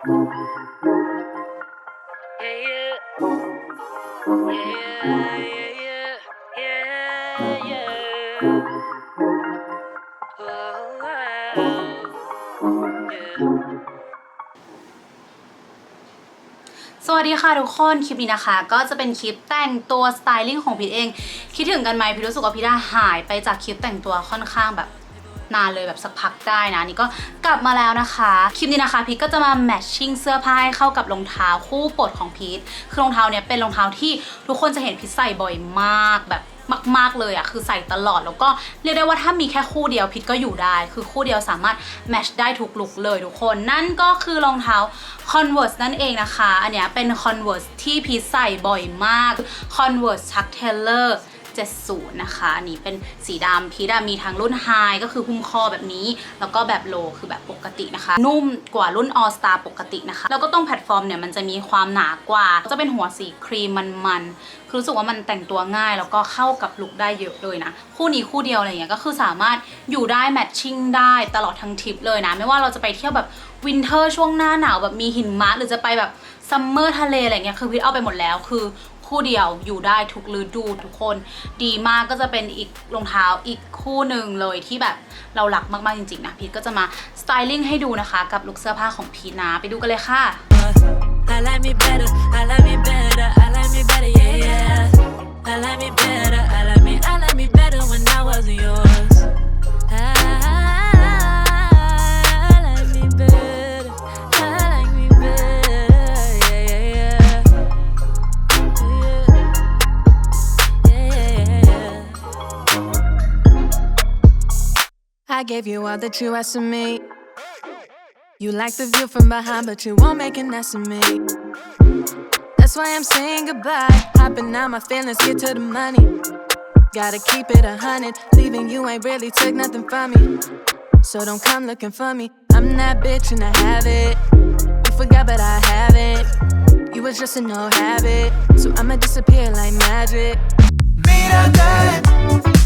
สวัสดีค่ะทุกคน คลิปนี้นะคะ ก็จะเป็นคลิปแต่งตัวสไตลิ่งของพีทเอง คิดถึงกันไหมพีทรู้สึกว่าพีทหายไปจากคลิปแต่งตัวค่อนข้างแบบ นานเลยแบบสักพักได้นะนี่ก็กลับมาแล้วนะคะคลิปนี้นะคะพีทก็จะมาแมทชิ่งเสื้อผ้าให้เข้ากับรองเท้าคู่โปรดของพีทคือรองเท้าเนี้ยเป็นรองเท้าที่ทุกคนจะเห็นพีทใส่บ่อยมากแบบมาก ๆ เลยอะคือใส่ตลอดแล้วก็เรียกได้ว่าถ้ามีแค่คู่เดียวพิทก็อยู่ได้ คือคู่เดียวสามารถแมทช์ได้ทุกลุกเลยทุกคน นั่นก็คือรองเท้า Converse นั่นเองนะคะ อันเนี้ยเป็น Converse ที่พีทใส่บ่อยมาก Converse Chuck Taylor 70 นะคะ อันนี้เป็นสีดำพีดามีทั้งรุ่นไฮก็คือหุ้มคอแบบนี้ แล้วก็แบบโลคือแบบปกตินะคะ นุ่มกว่ารุ่น All Star ปกตินะคะ แล้วก็ตรงแพลตฟอร์มเนี่ยมันจะมีความหนากว่า จะเป็นหัวสีครีมมันๆคือรู้สึกว่ามันแต่งตัวง่าย แล้วก็เข้ากับลุคได้เยอะเลยนะ คู่นี้คู่เดียวอะไรเงี้ยก็คือสามารถอยู่ได้แมทชิ่งได้ตลอดทั้งทริปเลยนะ ไม่ว่าเราจะไปเที่ยวแบบวินเทอร์ช่วงหน้าหนาวแบบมีหินมะหรือจะไปแบบซัมเมอร์ทะเลอะไรเงี้ยคือพิทเอาไปหมดแล้วคือ คู่เดียวอยู่ได้ทุกฤดูทุกคน ดีมากก็จะเป็นอีกรองเท้าอีกคู่หนึ่งเลยที่แบบเราหลักมากๆจริงๆนะพีทก็จะมาสไตลิ่งให้ดูนะคะ กับลุคเสื้อผ้าของพีทนะไปดูกันเลยค่ะ I gave you all that you asked of me. You like the view from behind, but you won't make an ass of me. That's why I'm saying goodbye. Hopping out my feelings, get to the money. Gotta keep it a hundred. Leaving you ain't really took nothing from me. So don't come looking for me. I'm that bitch and I have it. You forgot, but I haven't. You was just a no habit. So I'ma disappear like magic. Mírate,